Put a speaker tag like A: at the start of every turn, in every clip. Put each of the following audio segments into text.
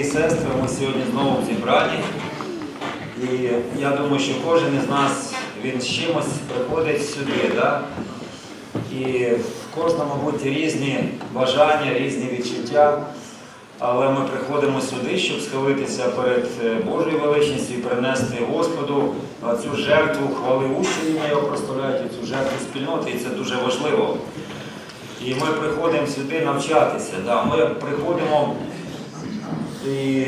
A: і сестри, ми сьогодні знову зібрані. І я думаю, що кожен із нас він з чимось приходить сюди. Да? І в кожному, мабуть, різні бажання, різні відчуття. Але ми приходимо сюди, щоб схилитися перед е, Божою величністю і принести Господу е, цю жертву хвали учні, його прославляють, цю жертву спільноти, і це дуже важливо. І ми приходимо сюди навчатися. Да. Ми приходимо і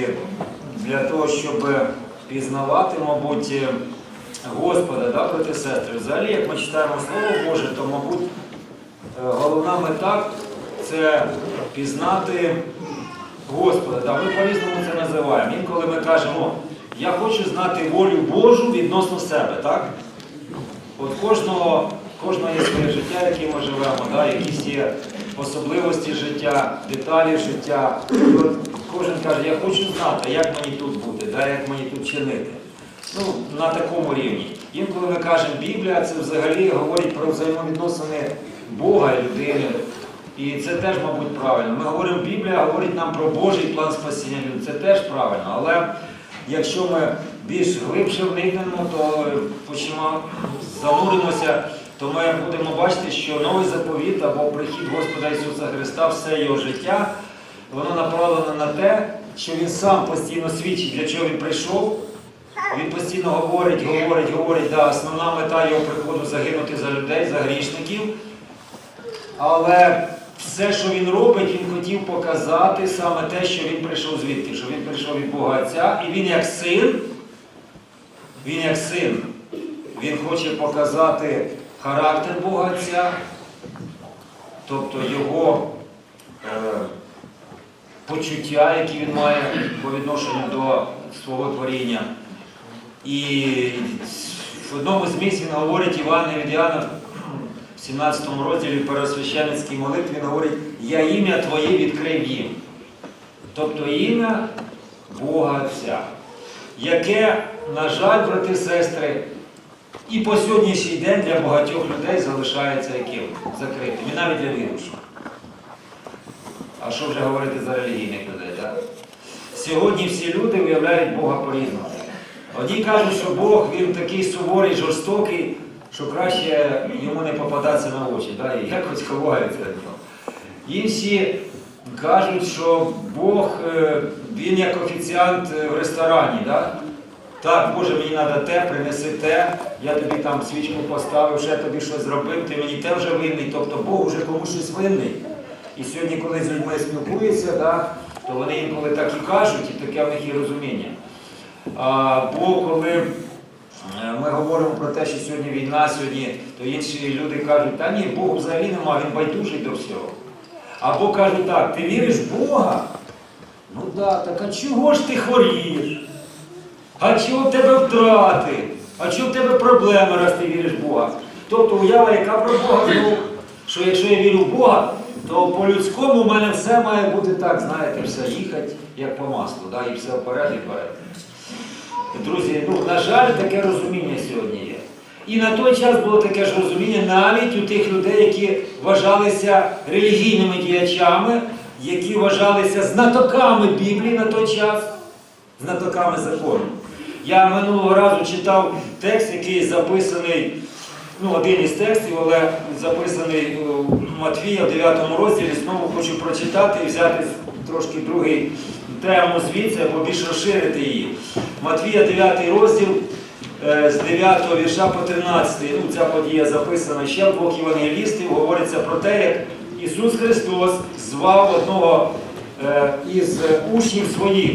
A: для того, щоб пізнавати, мабуть, Господа, да, брати сестри. Взагалі, як ми читаємо Слово Боже, то, мабуть, е, головна мета це пізнати Господа. Да, ми по-різному це називаємо. Інколи ми кажемо, я хочу знати волю Божу відносно себе. так? От кожного, кожного є своє життя, яке ми живемо, да? якісь є особливості життя, деталі життя. І от кожен каже, я хочу знати, як мені тут бути, да? як мені тут чинити. Ну, на такому рівні. Інколи ми кажемо, Біблія це взагалі говорить про взаємовідносини Бога і людини. І це теж, мабуть, правильно. Ми говоримо, Біблія говорить нам про Божий план спасіння людей. Це теж правильно. Але якщо ми більш глибше вникнемо, то почнемо зануримося, то ми будемо бачити, що новий заповіт або прихід Господа Ісуса Христа, все його життя, воно направлено на те, що Він сам постійно свідчить, для чого він прийшов. Він постійно говорить, говорить, говорить, да, основна мета його приходу загинути за людей, за грішників. Але все, що він робить, він хотів показати саме те, що він прийшов звідки, що він прийшов від Бога Отця, і він як син, він як син, він хоче показати характер Бога Отця, тобто його е, почуття, які він має по відношенню до свого творіння. І в одному з місць він говорить Івана від в 17 розділі пересвященницькій молитві він говорить, я ім'я Твоє відкрив їм. Тобто ім'я Бога Отця, яке, на жаль, брати і сестри, і по сьогоднішній день для багатьох людей залишається яким? Закритим. І навіть для віруючих. А що вже говорити за релігійних людей? так? Сьогодні всі люди уявляють Бога по-різному. Одні кажуть, що Бог він такий суворий, жорстокий, що краще йому не попадатися на очі, да, і якось ховаються. Інші кажуть, що Бог е, він як офіціант е, в ресторані. Да? Так, Боже, мені треба те, принеси те, я тобі там свічку поставив, ще тобі щось зробив, ти мені те вже винний, тобто Бог вже комусь щось винний. І сьогодні, коли з людьми спілкуються, да, то вони інколи так і кажуть, і таке в них є розуміння. А, бо коли е, ми говоримо про те, що сьогодні війна, сьогодні, то інші люди кажуть, та ні, Богу взагалі нема, він байдужий до всього. Або кажуть так, ти віриш в Бога? Ну да, так а чого ж ти хворієш? А чого в тебе втрати? А чого в тебе проблеми, раз ти віриш в Бога? Тобто уява, яка про Бога ну, що якщо я вірю в Бога, то по-людському в мене все має бути так, знаєте, все їхати як по маслу, да, і все вперед і вперед. Друзі, ну, на жаль, таке розуміння сьогодні є. І на той час було таке ж розуміння навіть у тих людей, які вважалися релігійними діячами, які вважалися знатоками Біблії на той час, знатоками закону. Я минулого разу читав текст, який записаний, ну, один із текстів, але записаний у Матвія в 9 розділі. Знову хочу прочитати і взяти трошки другий тему звідси, або більш розширити її. Матвія 9 розділ е, з 9 вірша по 13. Ну, ця подія записана ще в двох євангелістів. Говориться про те, як Ісус Христос звав одного е, із учнів своїх.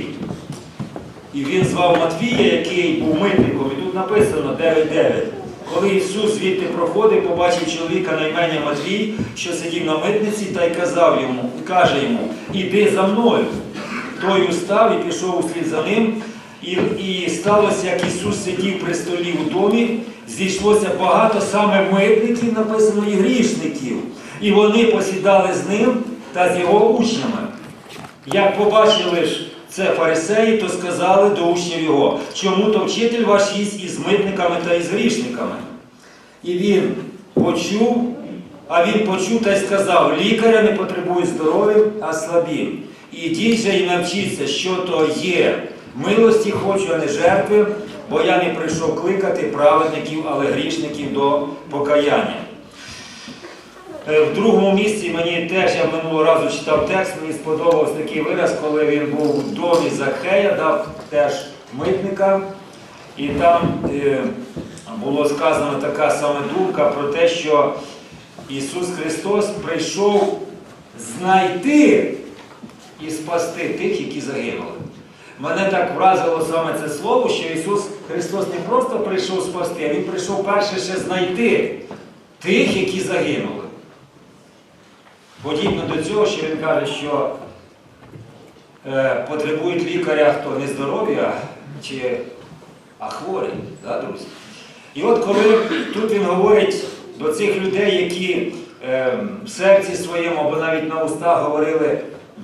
A: І він звав Матвія, який був митником, і тут написано 9.9. Коли Ісус звідти проходив, побачив чоловіка на ім'я Матвій, що сидів на митниці, та й казав йому, каже йому, іди за мною. Той устав і пішов услід за ним. І, і сталося, як Ісус сидів при столі у домі, зійшлося багато саме митників, написано, і грішників. І вони посідали з ним та з його учнями. Як побачили ж це фарисеї, то сказали до учнів його, чому то вчитель ваш їсть із митниками та із грішниками. І він почув, а він почув та й сказав, лікаря не потребують здоров'я, а слабі. Ідіть же і навчіться, що то є. Милості хочу, а не жертви, бо я не прийшов кликати праведників, але грішників до покаяння. Е, В другому місці мені теж я минулого разу читав текст, мені сподобався такий вираз, коли він був в домі Захея, дав теж митника, і там е, було сказано така саме думка про те, що Ісус Христос прийшов знайти і спасти тих, які загинули. Мене так вразило саме це слово, що Ісус Христос не просто прийшов спасти, а Він прийшов перше ще знайти тих, які загинули. Подібно до цього, що він каже, що е, потребують лікаря хто не здорові, а, чи, а хворі, да, друзі? І от коли тут він говорить до цих людей, які е, в серці своєму або навіть на устах говорили,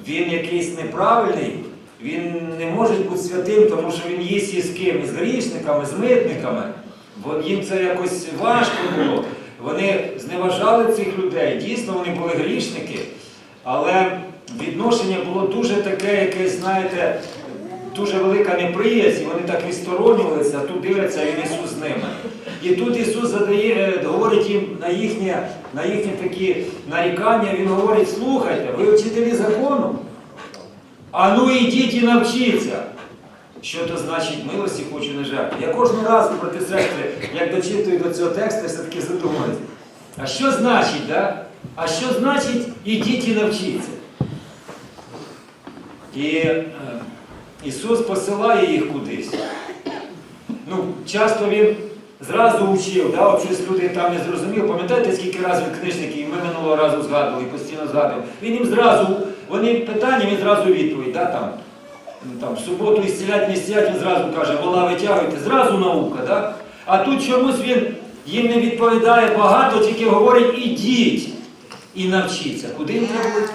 A: він якийсь неправильний, він не може бути святим, тому що він їсть із ким? Із грішниками, з митниками. Бо їм це якось важко було. Вони зневажали цих людей. Дійсно, вони були грішники, але відношення було дуже таке, якесь, знаєте, дуже велика неприязнь, вони так відсторонювалися, а тут дивляться, він Ісус з ними. І тут Ісус задає, е, говорить їм на їхнє, на їхні такі нарікання, Він говорить, слухайте, ви вчителі закону, а ну ідіть і навчіться. Що то значить милості хочу не жертви? Я кожного разу, брати сестри, як дочитую до цього тексту, все-таки задумуюсь. А що значить, да? А що значить ідіть і навчіться? І е, Ісус посилає їх кудись. Ну, часто Він зразу вчив, да? от щось люди там не зрозуміли. Пам'ятаєте, скільки разів книжники, і ми минулого разу згадували, і постійно згадували. Він їм зразу, вони питання, він зразу відповідь. Да? Там, там, в суботу ісцілять, не ісцілять, він зразу каже, вола витягуйте, зразу наука. Да? А тут чомусь він їм не відповідає багато, тільки говорить, ідіть і навчіться. Куди їм треба йти?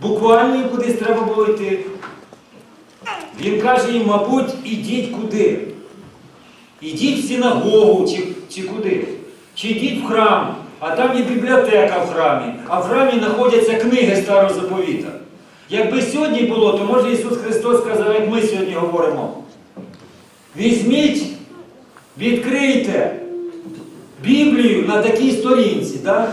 A: Буквально їм кудись треба було йти. Він каже їм, мабуть, ідіть куди? Ідіть в синагогу чи, чи куди? Чи йдіть в храм, а там є бібліотека в храмі, а в храмі знаходяться книги Старого Заповіта. Якби сьогодні було, то може Ісус Христос сказав, як ми сьогодні говоримо. Візьміть, відкрийте Біблію на такій сторінці, так?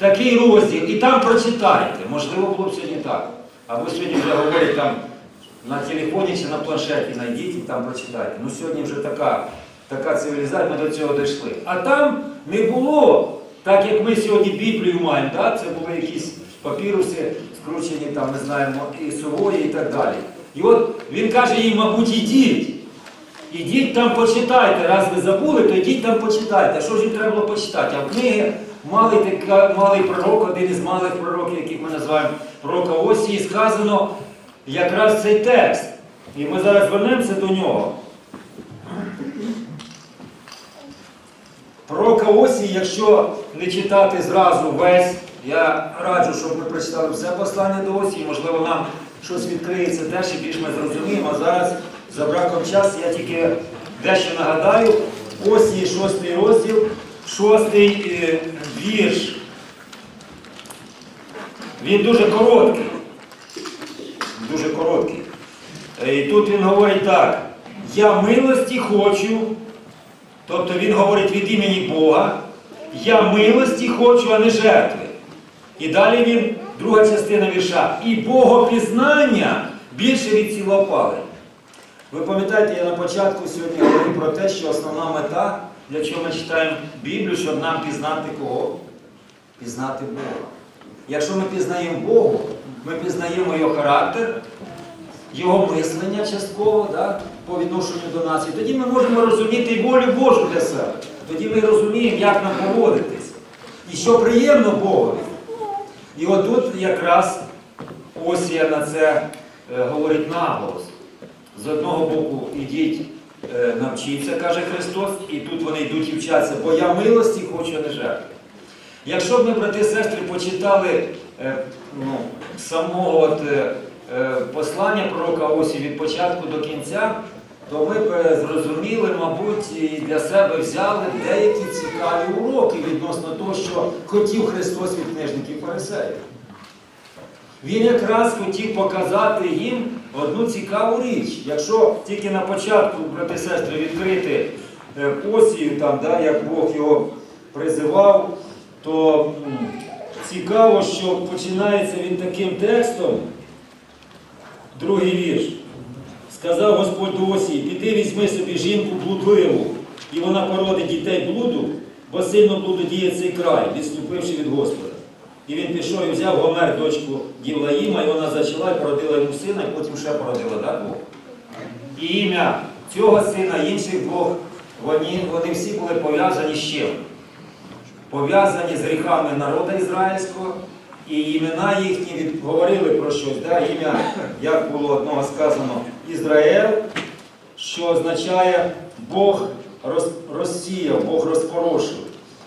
A: такий розділ, і там прочитайте. Можливо, було б сьогодні так. Або сьогодні вже говорять там на телефоні чи на планшеті, знайдіть і там прочитайте. Ну сьогодні вже така, така цивілізація, ми до цього дійшли. А там не було, так як ми сьогодні Біблію маємо, да? це були якісь папіруси, скручені там, не знаємо, і сової і так далі. І от він каже їм, мабуть, ідіть. Ідіть там почитайте. Раз ви забули, то йдіть там почитайте. Що ж їм треба було почитати? А в книги малий, така, малий пророк, один із малих пророків, яких ми називаємо пророка Осії, сказано якраз цей текст. І ми зараз звернемося до нього. Пророка Осії, якщо не читати зразу весь, я раджу, щоб ми прочитали все послання до Осії, можливо, нам щось відкриється теж і більш ми зрозуміємо. А зараз, за браком часу, я тільки дещо нагадаю. Осії, шостий розділ, шостий е, вірш. Він дуже короткий. Дуже короткий. Е, І тут він говорить так. Я милості хочу, тобто він говорить від імені Бога. Я милості хочу, а не жертви. І далі він, друга частина вірша, і богопізнання більше від цілопалень. Ви пам'ятаєте, я на початку сьогодні говорив про те, що основна мета, для чого ми читаємо Біблію, щоб нам пізнати кого? Пізнати Бога. Якщо ми пізнаємо Богу, ми пізнаємо його характер, його мислення частково да, по відношенню до нас. І тоді ми можемо розуміти і волю Божу для себе. Тоді ми розуміємо, як нам поводитись. І що приємно Богові. І отут якраз Осія на це е, говорить наголос. З одного боку, ідіть, е, навчіться, каже Христос, і тут вони йдуть і вчаться, бо я милості хочу, не жертви. Якщо б ми, брати і сестри, почитали е, ну, самого от, е, е, послання пророка Осі від початку до кінця, то ми б зрозуміли, мабуть, і для себе взяли деякі цікаві уроки відносно того, що хотів Христос від книжників фарисеїв. Він якраз хотів показати їм одну цікаву річ. Якщо тільки на початку, брати сестри, відкрити е, осію, там, да, як Бог його призивав, то цікаво, що починається він таким текстом. Другий вірш. Сказав Господь до Осії, піди візьми собі жінку блудливу, і вона породить дітей блуду, бо сильно блудодіє цей край, відступивши від Господа. І він пішов і взяв Гомер, дочку Дівлаїма, і вона зачала і породила йому сина, і потім ще породила, так, Бог? І ім'я цього сина, інших двох, вони, вони всі були пов'язані з чим? Пов'язані з гріхами народу ізраїльського, і імена їхні говорили про щось. Да? Ім'я, як було одного сказано, Ізраїл, що означає Бог роз, розсіяв, Бог розпорошив.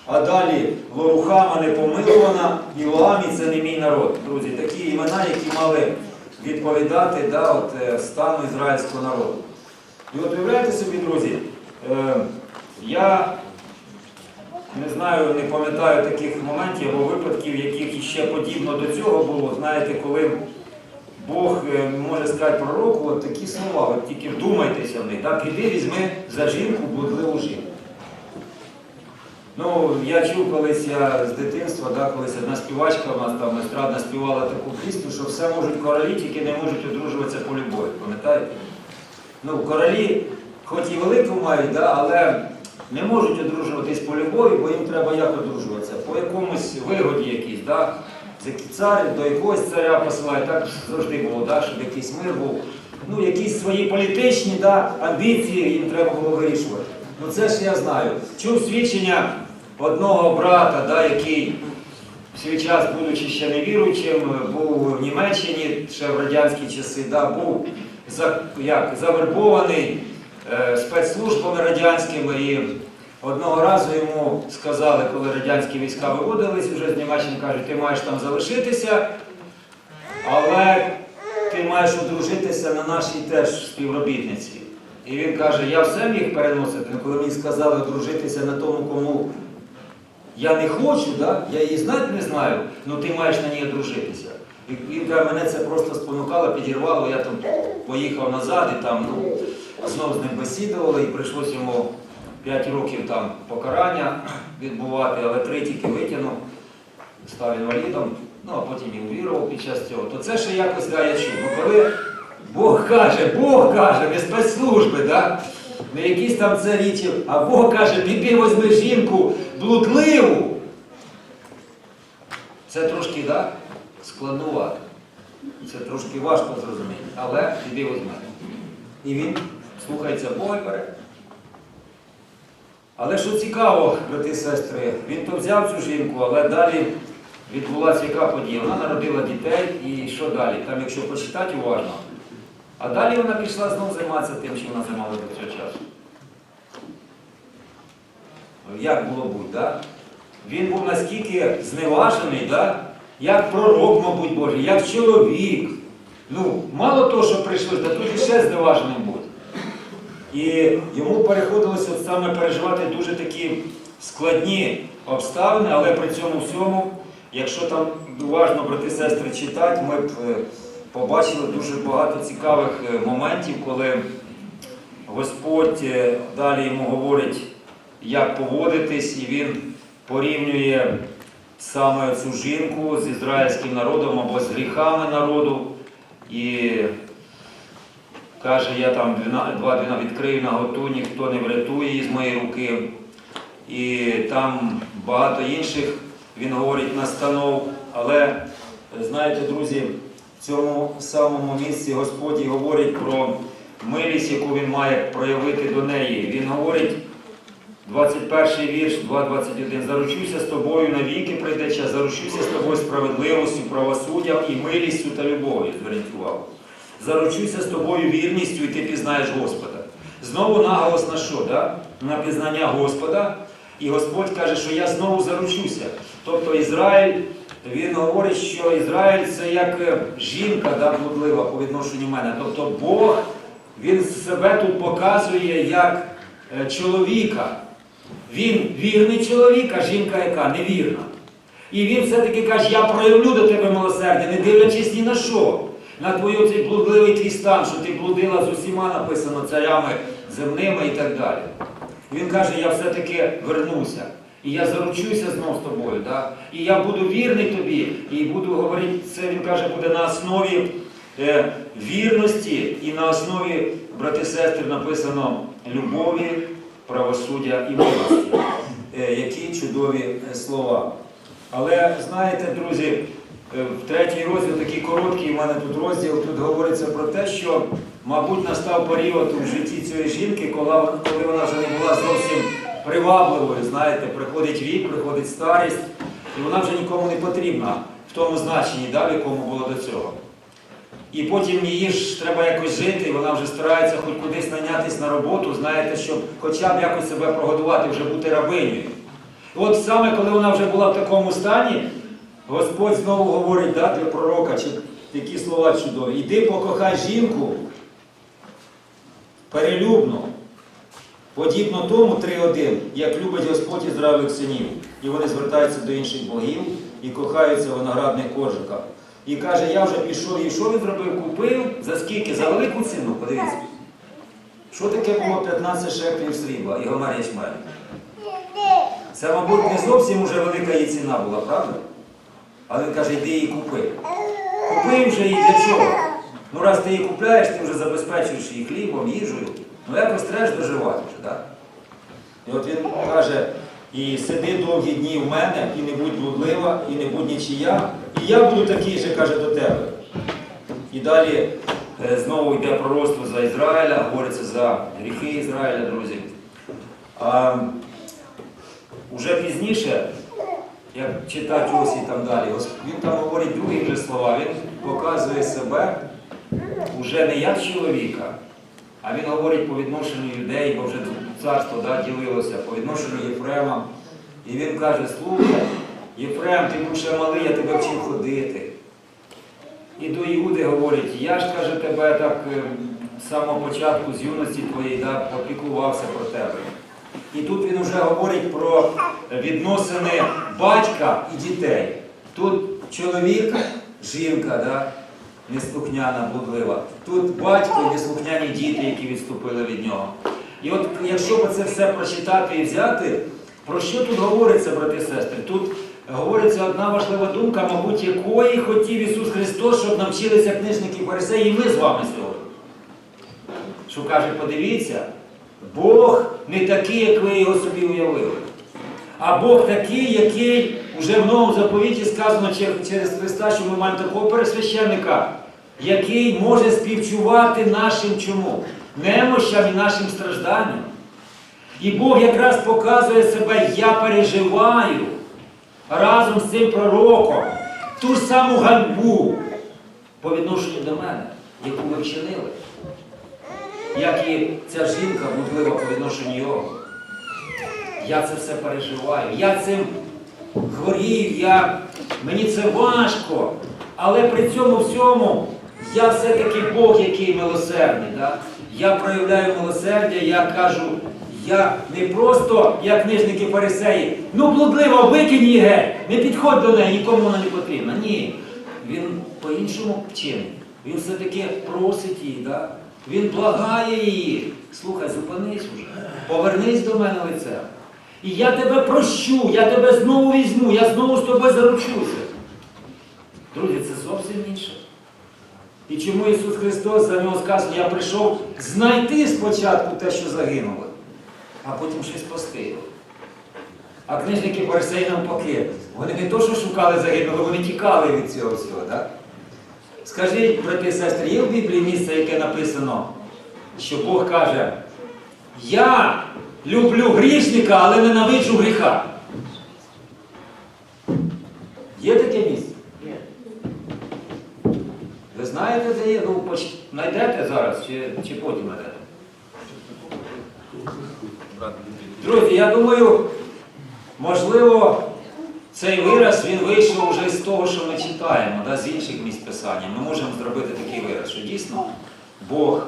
A: А далі Лорухама не помилувана, і Лоамі це не мій народ. Друзі, такі імена, які мали відповідати да, от, е, стану ізраїльського народу. І от уявляєте собі, друзі, е, я не знаю, не пам'ятаю таких моментів або випадків, яких іще подібно до цього було. Знаєте, коли Бог е, може сказати пророку от такі слова, от тільки вдумайтеся в них, да? піди візьми за жінку блудливу жінку. Ну, я чув колись я з дитинства, да, колись одна співачка у нас там естрадна співала таку пісню, що все можуть королі, тільки не можуть одружуватися по любові. Пам'ятаєте? Ну, королі, хоч і велику мають, да, але не можуть одружуватись по любові, бо їм треба як одружуватися? По якомусь вигоді якійсь, да? Цар до якогось царя посилає, так завжди було, да, щоб якийсь мир був. Ну, якісь свої політичні да, амбіції їм треба було вирішувати. Ну це ж я знаю. Чув свідчення одного брата, да, який в свій час, будучи ще невіруючим, був в Німеччині ще в радянські часи, да, був за, як, завербований спецслужбами радянськими. Одного разу йому сказали, коли радянські війська виводились вже з Німеччини, кажуть, ти маєш там залишитися, але ти маєш одружитися на нашій теж співробітниці. І він каже, я все міг переносити, але коли мені сказали одружитися на тому, кому я не хочу, да? я її знати не знаю, але ти маєш на ній одружитися. І він каже, мене це просто спонукало, підірвало, я там поїхав назад і там ну, знову з ним бесідували, і прийшлося йому 5 років там покарання відбувати, але три тільки витягнув, став інвалідом, ну а потім і увірував під час цього. То це ще якось да, я чув. Ну, коли Бог каже, Бог каже, не спецслужби, да? не якісь там це а Бог каже, піди возьми жінку блудливу. Це трошки да, складнувато. Це трошки важко зрозуміти, але піди возьми. І він слухається Бога і бере. Але що цікаво, брати і сестри, він то взяв цю жінку, але далі відбулася яка подія? Вона народила дітей і що далі? Там, якщо почитати уважно. А далі вона пішла знову займатися тим, що вона займалася до цього часу. Як було бути, да? Він був наскільки зневажений, да? як пророк, мабуть, Божий, як чоловік. Ну, мало того, що прийшлось, та тут іще зневаженим бути. І йому переходилося саме переживати дуже такі складні обставини, але при цьому всьому, якщо там уважно брати сестри читати, ми б е, побачили дуже багато цікавих е, моментів, коли Господь е, далі йому говорить, як поводитись, і він порівнює саме цю жінку з ізраїльським народом або з гріхами народу. І Каже, я там 2.12 відкрию наготу, ніхто не врятує її з моєї руки. І там багато інших, він говорить настанов. Але знаєте, друзі, в цьому самому місці Господь говорить про милість, яку він має проявити до неї. Він говорить, 21 вірш, 2.21. Заручуся з тобою навіки прийде час, заручуся з тобою справедливістю, правосуддям і милістю та любов'ю. Зверніть увагу. Заручуся з тобою вірністю, і ти пізнаєш Господа. Знову наголос на що? Да? На пізнання Господа. І Господь каже, що я знову заручуся. Тобто Ізраїль, він говорить, що Ізраїль це як е, жінка да, блудлива по відношенню мене. Тобто Бог, він себе тут показує як е, чоловіка. Він вірний чоловік, а жінка яка невірна. І він все-таки каже, я проявлю до тебе милосердя, не дивлячись ні на що. На твою цей блудливий твій стан, що ти блудила з усіма написано царями земними і так далі. Він каже, я все-таки вернуся. І я заручуся знов з тобою. Да? І я буду вірний тобі, і буду говорити, це він каже, буде на основі е, вірності і на основі, брати сестри, написано любові, правосуддя і милості. Е, які чудові е, слова. Але знаєте, друзі, в третій розділ, такий короткий, у мене тут розділ, тут говориться про те, що, мабуть, настав період у житті цієї жінки, коли, вона- вже не була зовсім привабливою. Знаєте, приходить вік, приходить старість, і вона вже нікому не потрібна в тому значенні, да, в якому було до цього. І потім її ж треба якось жити, і вона вже старається хоч кудись нанятись на роботу, знаєте, щоб хоча б якось себе прогодувати, вже бути рабинею. От саме коли вона вже була в такому стані, Господь знову говорить да, для пророка, чи такі слова чудові. Іди покохай жінку перелюбно, подібно тому 3.1, як любить Господь Ізраїльних синів. І вони звертаються до інших богів і кохаються в виноградних коржиках. І каже, я вже пішов і що він зробив? Купив за скільки? За велику ціну, подивіться. Що таке було 15 шеклів срібла і гомер ячмель? Це, мабуть, не зовсім уже велика її ціна була, правда? Але він каже, йди її купи. Купи вже її для чого? Ну раз ти її купляєш, ти вже забезпечуєш її хлібом, їжею. Ну якось треба ж доживати так? І от він каже, і сиди довгі дні в мене, і не будь блудлива, і не будь нічия, і я буду такий же, каже, до тебе. І далі е, знову йде пророцтво за Ізраїля, говориться за гріхи Ізраїля, друзі. А, уже пізніше, як читати ось і там далі, він там говорить другі вже слова, він показує себе уже не як чоловіка, а він говорить по відношенню людей, бо вже царство да, ділилося, по відношенню Єфрема. І він каже, слухай, Єфрем, ти був ще малий, я тебе вчив ходити. І до Іуди говорить, я ж каже, тебе так е, з самого початку, з юності твоєї, да, попіклувався про тебе. І тут він вже говорить про відносини батька і дітей. Тут чоловік, жінка, да, неслухняна, блудлива. Тут батько і неслухняні діти, які відступили від нього. І от якщо б це все прочитати і взяти, про що тут говориться, брати і сестри? Тут говориться одна важлива думка, мабуть, якої хотів Ісус Христос, щоб навчилися книжники фарисеї, і ми з вами сьогодні. Що каже, подивіться, Бог не такий, як ви його собі уявили. А Бог такий, який вже в новому заповіті сказано через Христа, що ми маємо такого пересвященника, який може співчувати нашим чому? Немощам і нашим стражданням. І Бог якраз показує себе, я переживаю разом з цим пророком ту саму ганьбу по відношенню до мене, яку ви вчинили. Як і ця жінка будлива по відношенню його. Я це все переживаю. Я цим хворію, я... мені це важко. Але при цьому всьому я все-таки Бог, який милосердний. Да? Я проявляю милосердя, я кажу, я не просто, як книжники фарисеї, ну блудливо, викинь її геть, не підходь до неї, нікому вона не потрібна. Ні. Він по-іншому чинить. Він все-таки просить її, да? Він благає її. Слухай, зупинись уже, повернись до мене лицем. І я тебе прощу, я тебе знову візьму, я знову з тобою заручуся. Друзі, це зовсім інше. І чому Ісус Христос за нього сказано, я прийшов знайти спочатку те, що загинуло, а потім ще спасти. А книжники фарисеї навпаки, вони не то, що шукали загинуло, вони тікали від цього всього. Так? Скажіть, брати і сестри, є в Біблії місце, яке написано, що Бог каже, я люблю грішника, але ненавиджу гріха. Є таке місце? Ви знаєте, де є? Ну, поч... знайдете зараз чи, чи потім знайдете? Друзі, я думаю, можливо, цей вираз він вийшов вже з того, що ми читаємо, да, з інших місць писання. Ми можемо зробити такий вираз, що дійсно Бог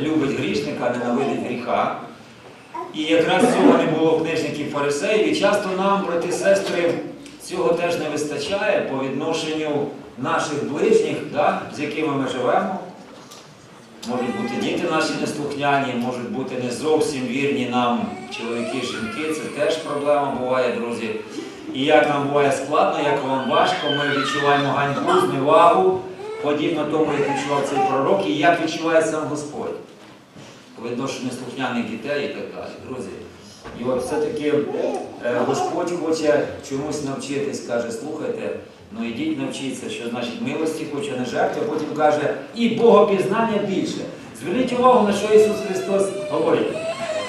A: любить грішника, ненавидить гріха. І якраз цього не було в книжників фарисеїв. І часто нам, брати і сестри, цього теж не вистачає по відношенню наших ближніх, да, з якими ми живемо. Можуть бути діти наші неслухняні, можуть бути не зовсім вірні нам чоловіки, жінки. Це теж проблема буває, друзі. І як нам буває складно, як вам важко, ми відчуваємо ганьбу, зневагу, подібно тому, як відчував цей пророк, і як відчуває сам Господь по неслухняних дітей і так далі. Друзі. І от все-таки е, Господь хоче чомусь навчитись, каже, слухайте, ну ідіть навчіться, що значить милості хоче не жертви, а потім каже, і богопізнання більше. Зверніть увагу, на що Ісус Христос говорить.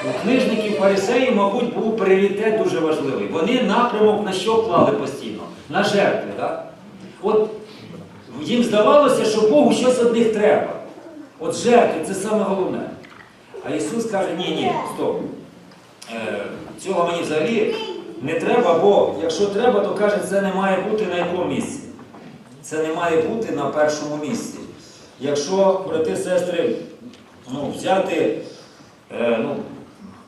A: У книжників фарисеїв, мабуть, був пріоритет дуже важливий. Вони напрямок на що клали постійно? На жертви. Так? От їм здавалося, що Богу щось від них треба. От жертви це саме головне. А Ісус каже, ні, ні, стоп. Е, цього мені взагалі не треба, бо якщо треба, то каже, це не має бути на якому місці. Це не має бути на першому місці. Якщо, брати, сестри, ну, взяти, е, ну,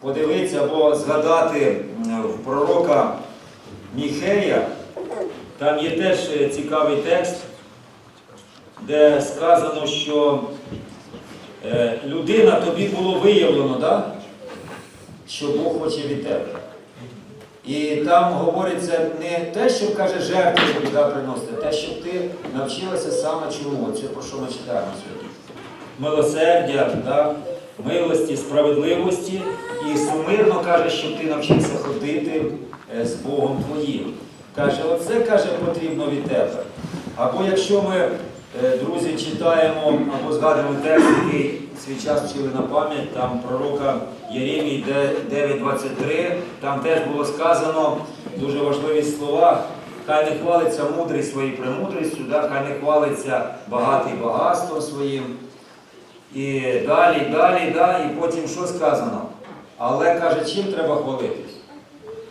A: подивитися або згадати в пророка Міхея, там є теж е, цікавий текст, де сказано, що е, людина тобі було виявлено, да? що Бог хоче від тебе. І там говориться не те, що каже жертви да, приносити, а те, щоб ти навчилася саме чому. Це про що ми читаємо сьогодні. Милосердя, да, милості, справедливості. І сумирно каже, щоб ти навчився ходити е, з Богом твоїм. Каже, оце каже потрібно від тебе. Або якщо ми, е, друзі, читаємо або згадуємо текст, який свій час вчили на пам'ять, там пророка Єремії 9.23, там теж було сказано дуже важливі слова. Хай не хвалиться мудрий своєю премудрістю, да? хай не хвалиться багатий багатством своїм. І далі, далі, далі, і потім що сказано? Але каже, чим треба хвалитись?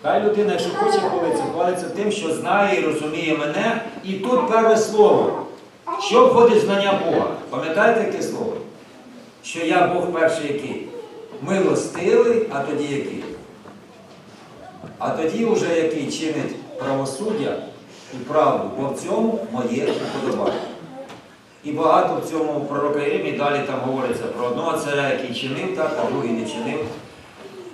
A: Хай людина, якщо хоче хвалитися, хвалиться тим, що знає і розуміє мене. І тут перше слово. Що входить знання Бога? Пам'ятаєте яке слово? Що я Бог перший який? Милостивий, а тоді який? А тоді вже який чинить правосуддя і правду, бо в цьому моє уподобання. І багато в цьому пророка Єремії далі там говориться про одного царя, який чинив так, а другий не чинив.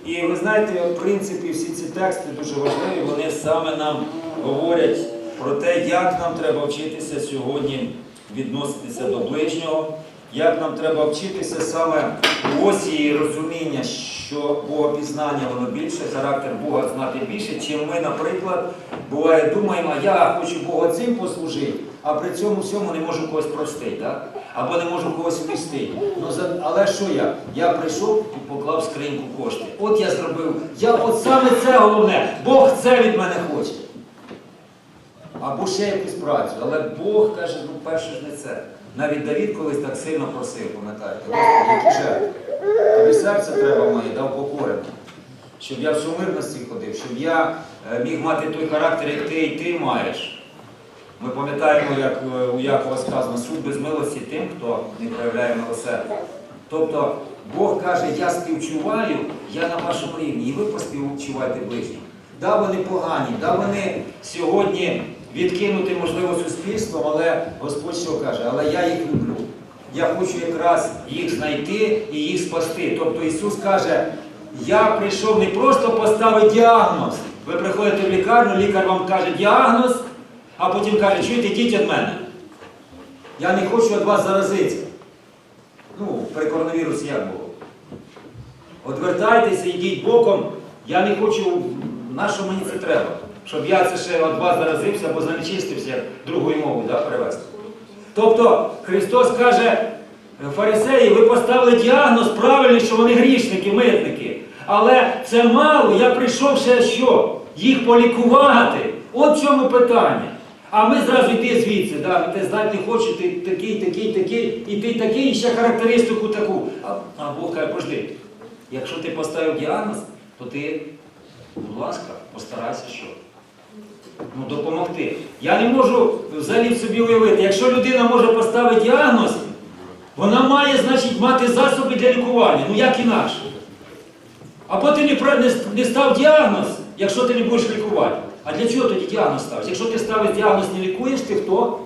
A: І ви знаєте, в принципі, всі ці тексти дуже важливі, вони саме нам говорять про те, як нам треба вчитися сьогодні відноситися до ближнього, як нам треба вчитися саме в осі розуміння, що Богопізнання воно більше, характер Бога знати більше, чим ми, наприклад, буває, думаємо, я хочу Бога цим послужити, а при цьому всьому не можу когось простити, да? або не можу когось вмістити. Ну, але що я? Я прийшов і поклав скриньку кошти. От я зробив. Я от саме це головне. Бог це від мене хоче. Або ще якусь працю. Але Бог каже, ну перше ж не це. Навіть Давід колись так сильно просив, пам'ятаєте, «Господи, які жертви. Тобі серце треба моє, дав покорене. Щоб я в сумирності ходив, щоб я е, міг мати той характер, як ти і ти маєш. Ми пам'ятаємо, як е, у Якова сказано, суд без милості тим, хто не проявляє милосердя. Тобто Бог каже, я співчуваю, я на вашому рівні, і ви поспівчувайте ближнім. Да, вони погані, да, вони сьогодні відкинуті, можливо, суспільством, але Господь що каже, але я їх люблю. Я хочу якраз їх знайти і їх спасти. Тобто Ісус каже, я прийшов не просто поставити діагноз. Ви приходите в лікарню, лікар вам каже діагноз, а потім каже, чуєте, йдіть від мене. Я не хочу від вас заразитися. Ну, при коронавірусі як було? Одвертайтеся, йдіть боком. Я не хочу, на що мені це треба? Щоб я це ще від вас заразився або занечистився, другою мовою да, перевести. Тобто Христос каже, фарисеї, ви поставили діагноз правильний, що вони грішники, митники. Але це мало, я прийшов ще що? Їх полікувати. От в чому питання. А ми зразу йди звідси, да, ти знати не хочу, ти такий, такий, такий, і ти такий, і ще характеристику таку. А, а Бог каже, пожди, якщо ти поставив діагноз, то ти, будь ласка, постарайся що? Ну, допомогти. Я не можу взагалі собі уявити, якщо людина може поставити діагноз, вона має, значить, мати засоби для лікування, ну як інакше. Або ти не став діагноз, якщо ти не будеш лікувати. А для чого тоді діагноз ставиш? Якщо ти ставиш діагноз, не лікуєш, ти хто?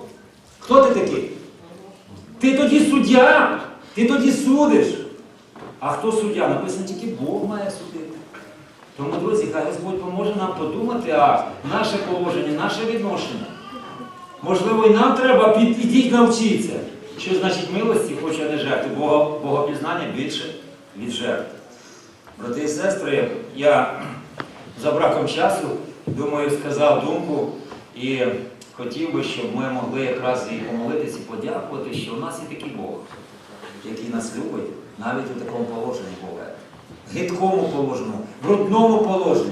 A: Хто ти такий? Ти тоді суддя, ти тоді судиш. А хто суддя? Написано, тільки Бог має судити. Тому, друзі, хай Господь поможе нам подумати, а наше положення, наше відношення. Можливо, і нам треба під, ідіть навчитися. Що значить милості, хоче не жертви. Бога, Богопізнання більше від жертв. Брати і сестри, я за браком часу, думаю, сказав думку і хотів би, щоб ми могли якраз і помолитися, і подякувати, що у нас є такий Бог, який нас любить навіть у такому положенні буває. Гидкому положенні, брудному положенні.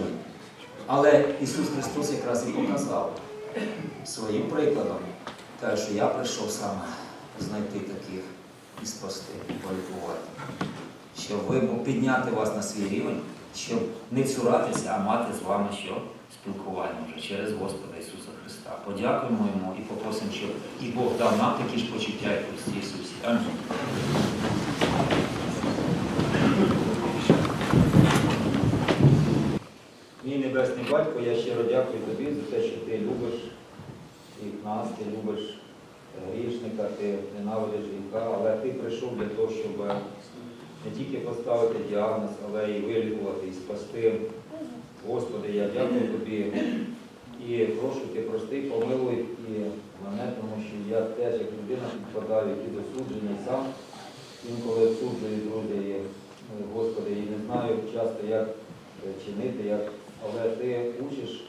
A: Але Ісус Христос якраз і показав своїм прикладом, каже, що я прийшов саме знайти таких і спасти, і полікувати. Щоб ви підняти вас на свій рівень, щоб не цуратися, а мати з вами що? Спілкування вже через Господа Ісуса Христа. Подякуємо Йому і попросимо, щоб і Бог дав нам такі ж почуття, як Христі Ісусі. Мій Небесний Батько, я щиро дякую тобі за те, що ти любиш всіх нас, ти любиш е, грішника, ти ненавидиш гріха, але ти прийшов для того, щоб не тільки поставити діагноз, але і вилікувати, і спасти. Господи, я дякую тобі і прошу ти прости, помилуй і мене, тому що я теж як людина підпадаю під осудження сам інколи осуджую, друзі, е, Господи, і не знаю часто, як е, чинити, як, але ти учиш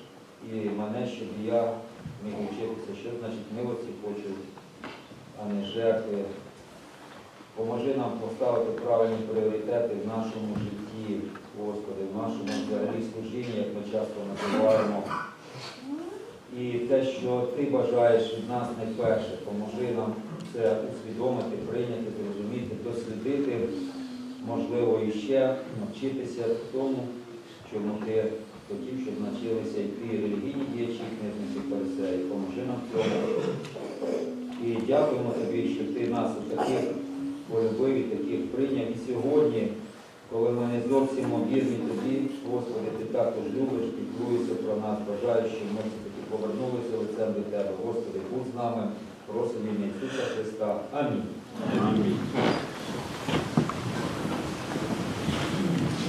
A: і мене, щоб я міг вчитися, що значить милості хочуть, а не жертви. Поможи нам поставити правильні пріоритети в нашому житті, Господи, в нашому взагалі служінні, як ми часто називаємо. І те, що ти бажаєш від нас найперше, поможи нам це усвідомити, прийняти, зрозуміти, дослідити, можливо, і ще навчитися тому, чому ти хотів, щоб навчилися йти релігійні діячі, книжниці фарисеї. Поможи нам в цьому. І дякуємо тобі, що ти нас у таких і таких прийняв. І сьогодні, коли ми не зовсім обірні тобі, Господи, ти також любиш, піклуєшся про нас, бажаєш, щоб ми все-таки повернулися лицем до Тебе. Господи, будь з нами, просимо ім'я Ісуса Христа. Амінь.
B: Амінь.